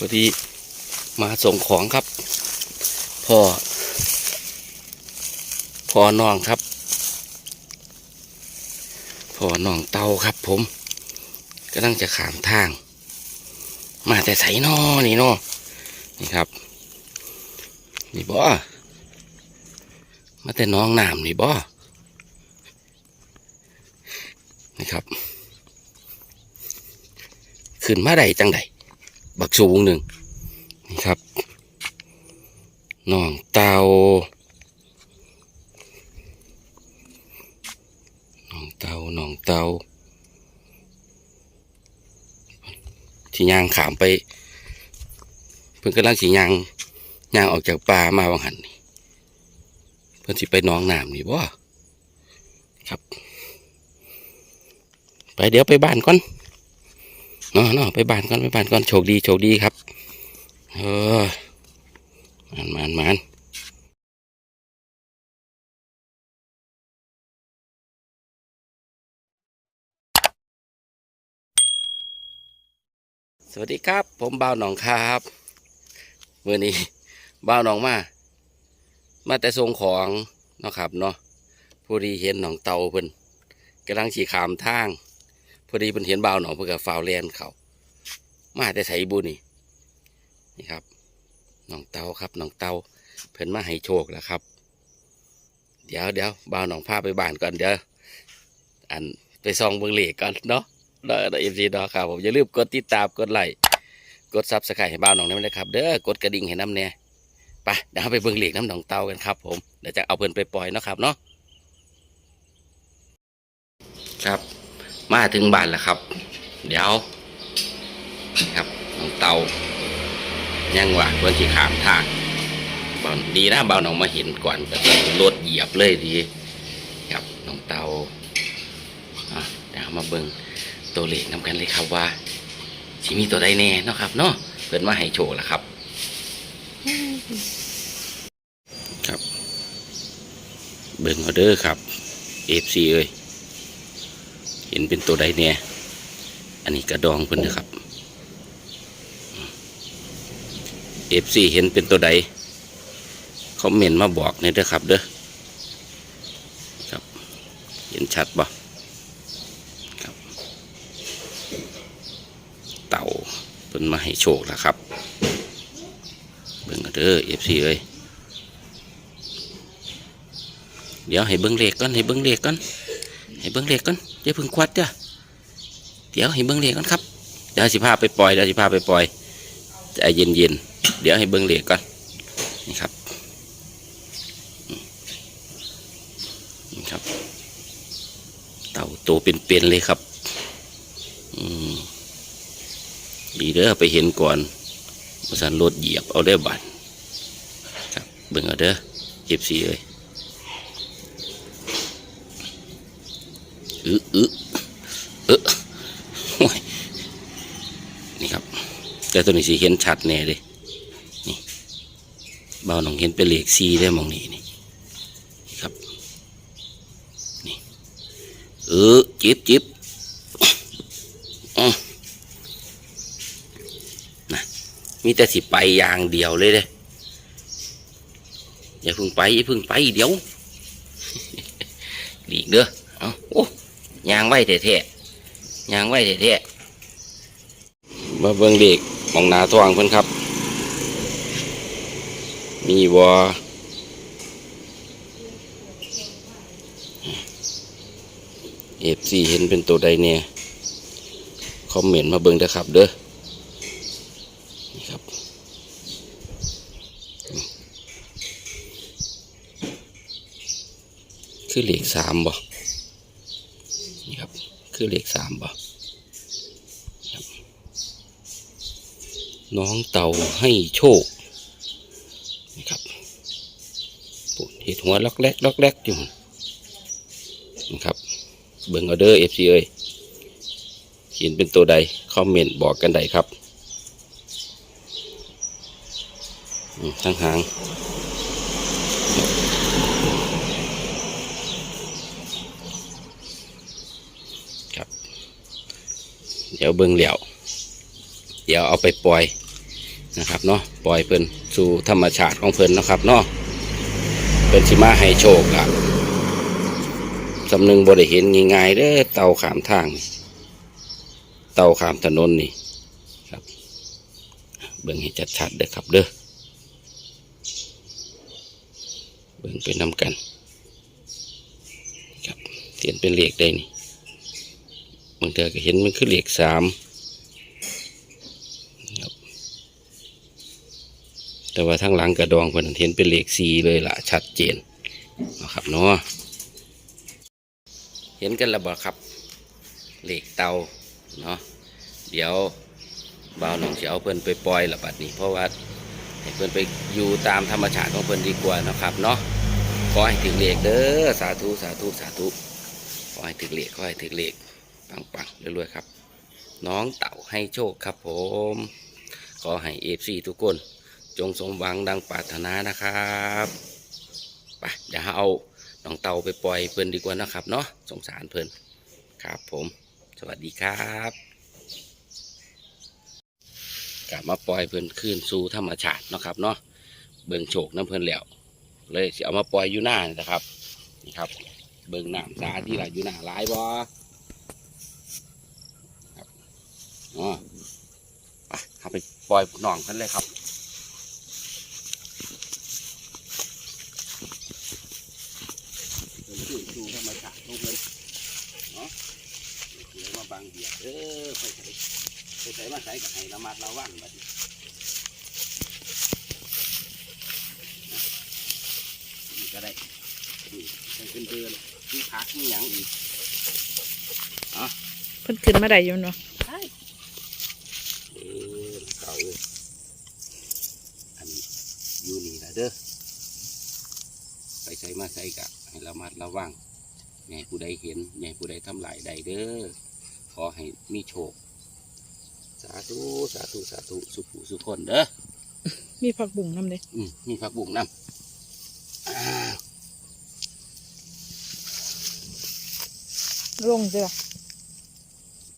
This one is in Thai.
พอดีมาส่งของครับพ่อพ่อน้องครับพ่อน้องเตาครับ ผมกำลังจะขามทาง มาแต่ใสนอนี่นอนี่ครับ นี่บ่มาแต่น้องน้ำนี่บ่นี่ครับ ขึ้นมาได้จังใด บักสูงหนึ่งนี่ครับน้องเตาน้องเตาน้องเตาที่ยางขามไป เพิ่นกำลังสียางยางออกจากป่ามาวังหันนี่เพิ่นสิไปน้องน้ำนี่บ่ครับ ไปเดี๋ยวไปบ้านก่อน เนาะเนาะไปบานก่อนไปบานก่อนโชคดีโชคดีครับ เออมันมันมันสวัสดีครับ ผมบ่าวหนองครับเมื่อนี้บ่าวหนองมา มาแต่ส่งของเนาะครับเนาะพอดีเห็นหนองเตาเพิ่นกำลังขี่ขามทาง พอดีเพิ่นเห็นบ่าวหนองเพิ่นก็ฟาวแลนเขามาแต่ไสบุนี่นี่ครับน้องเตาครับน้องเตาเพิ่นมาให้โชคแล้วครับ เดี๋ยวเดี๋ยวบ่าวน้องพาไปบ้านก่อนเดี๋ยวอันไปซองเบิ่งเลขก่อนเนาะเด้อเอฟซีเนาะครับผมอย่าลืมกดติดตามกดไลค์กดซับสไครต์ให้บ่าวน้องน้ำนะครับเด้อกดกระดิ่งให้น้ำแน่ไปเดี๋ยวไปเบิ่งเลขน้ำหนองเตากันครับผมเดี๋ยวจะเอาเพิ่นไปปล่อยเนาะครับเนาะครับ มาถึงบ้านแล้วครับ เดี๋ยวครับน้องเตายังว่าเพื่อนที่ขามทางดีนะเบาน้องมาเห็นก่อนก็รถเหยียบเลยดี ครับน้องเตาเดี๋ยวมาเบิ่งตัวเลขนำกันเลยครับว่าสิมีตัวใดแน่เนาะครับเนาะเพื่อนมาให้โชว์ล้วครับ ครับ เบิ่งเอาเด้อครับเอฟซีเอ้ย ห็นเป็นตัวใดแน่อันนี้กระดองเพิ่นนะครับเอฟซีเห็นเป็นตัวใดคอมเมนต์มาบอกเนี่ยเด้อครับเด้อครับ เห็นชัดบ่ครับ เต่าเพิ่นมาให้โชคแล้วครับเบิ่งเอาเด้อเอฟซีเอ้ยเดี๋ยวให้เบิ่งเลขก่อนให้เบิ่งเลขก่อนให้เบิ่งเลขก่อน อย่าพิ่งควัดเด้อเดี๋ยวให้เบิ้งเหล็กก่อนครับเดี๋ยวสิพาไปปล่อยเดี๋ยวสิพาไปปล่อยใจเย็นเย็นๆเดี๋ยวให้เบิ้งเหล็กก่อนนี่ครับนี่ครับ เต่าโตเป็นๆเลยครับอืมดีเด้อไปเห็นก่อนมาสันรถเหยียบเอาได้บัตรครับเบิ้งเอาเด้อเจ็บสีเลย อึอึเออโอ้ยนี่ครับ แต่ตัวนี้สีเห็นชัดแน่เลยนี่เบาหนองเห็นเป็นเลขซีได้มองนี่นี่ครับนี่เออจิบจิบนะมีแต่สิไปอย่างเดียวเลยเด้อย่าพึ่งไปอย่าพึ่งไปเดี๋ยว หลีกเด้อเอาโอ้ยาง ไว้แท้ๆยางไว้เท่ๆมาเบิ่งเด็กมองหนาทวงเพิ่นครับ มีวอเอฟซีเห็นเป็นตัวใดเนี่ยคอมเมนต์มาเบิ่งเด้อครับเด้อนี่ครับคือเหลขสามบ่ นี่ครับ คือเลขสามบ่น้องเต่าให้โชคนี่ครับปุ่นเห็ดหัวล็อกแรกล็อกแรกอยู่นี่ครับ เบิ่งเอาเดอร์เอฟซีเอ้ยเห็นเป็นตัวใด คอมเมนต์บอกกันได้ครับทั้งหาง เดี๋ยวเบิ่งเหลียว เดี๋ยวเอาไปปล่อยนะครับเนาะปล่อยเพิ่นสู่ธรรมชาติของเพิ่นนะครับเนาะเพิ่นสิมาให้โชคอะสำนึงบ่ได้เห็นง่ายๆเด้อเตาขามทาง เตาขามถนนนี่ครับ เบิ่งให้ชัดๆเด้อครับเด้อเบิ่งไปนำกัน ครับเขียนเป็นเหลขได้นี่ บางเทีก็เห็นมันคือเหลขสามแต่ว่าทางหลังกระดองเพิ่นเห็นเป็นเหลขสี่เลยล่ะชัดเจนนะครับเนาะเห็นกันแล้วบ่ครับเหลขเตาเนาะเดี๋ยวบ่าวน้องจะเอาเพิ่อนไปปล่อยละบัดนี้ เพราะว่าให้เพิ่อนไปอยู่ตามธรรมชาติของเพิ่อนดีกว่านะครับเนาะขอให้ถึงเหลขเด้อสาธุสาธุสาธุขอให้ถึงเหลขขอให้ถึงเหลข ปังปังๆรวยๆครับ น้องเต่าให้โชคครับผม ขอให้เอฟซีทุกคน จงสมหวังดังปรารถนานะครับไปเดี๋ยวเอาน้องเต่าไปปล่อยเพื่อนดีกว่านะครับเนาะสงสารเพื่อนครับผม สวัสดีครับกลับมาปล่อยเพื่อนคืนสู่ธรรมชาตินะครับเนาะเบิ่งโชคน้ำเพื่อนแล้วเลยสิเอามาปล่อยอยู่หน้านะครับนี่ครับ เบิ่งน้ำสาที่ไหลอยู่หน้าหลายบ่ อ๋อไปเอาไปปล่อยหนองกันเลยครับเพิ่นช่วยดูธรรมชาติของเพิ่นเนาะเดี๋ยวมาบางเบียดเออไปใส่ไปใส่มาใส่กับให้ระมัดระวังบัดนี้นี่ก็ได้นี่ใส่เป็นเดือนที่พักนี่ยังอีกเพิ่นขึ้นมาได้อยู่เนาะ เออเก่าเลยอันอยู่นี่ละ เด้อไปใส่มาใส่กะให้ระมัดระวังแม่ผู้ใดเห็นแม่ผู้ใดทำลายใดเด้อขอให้มีโชค สาธุสาธุสาธุสุขุสุขคนเด้อมีผักบุ้งนำเด้อืมมีผักบุ้งน้ำอ่าลงจ้ะ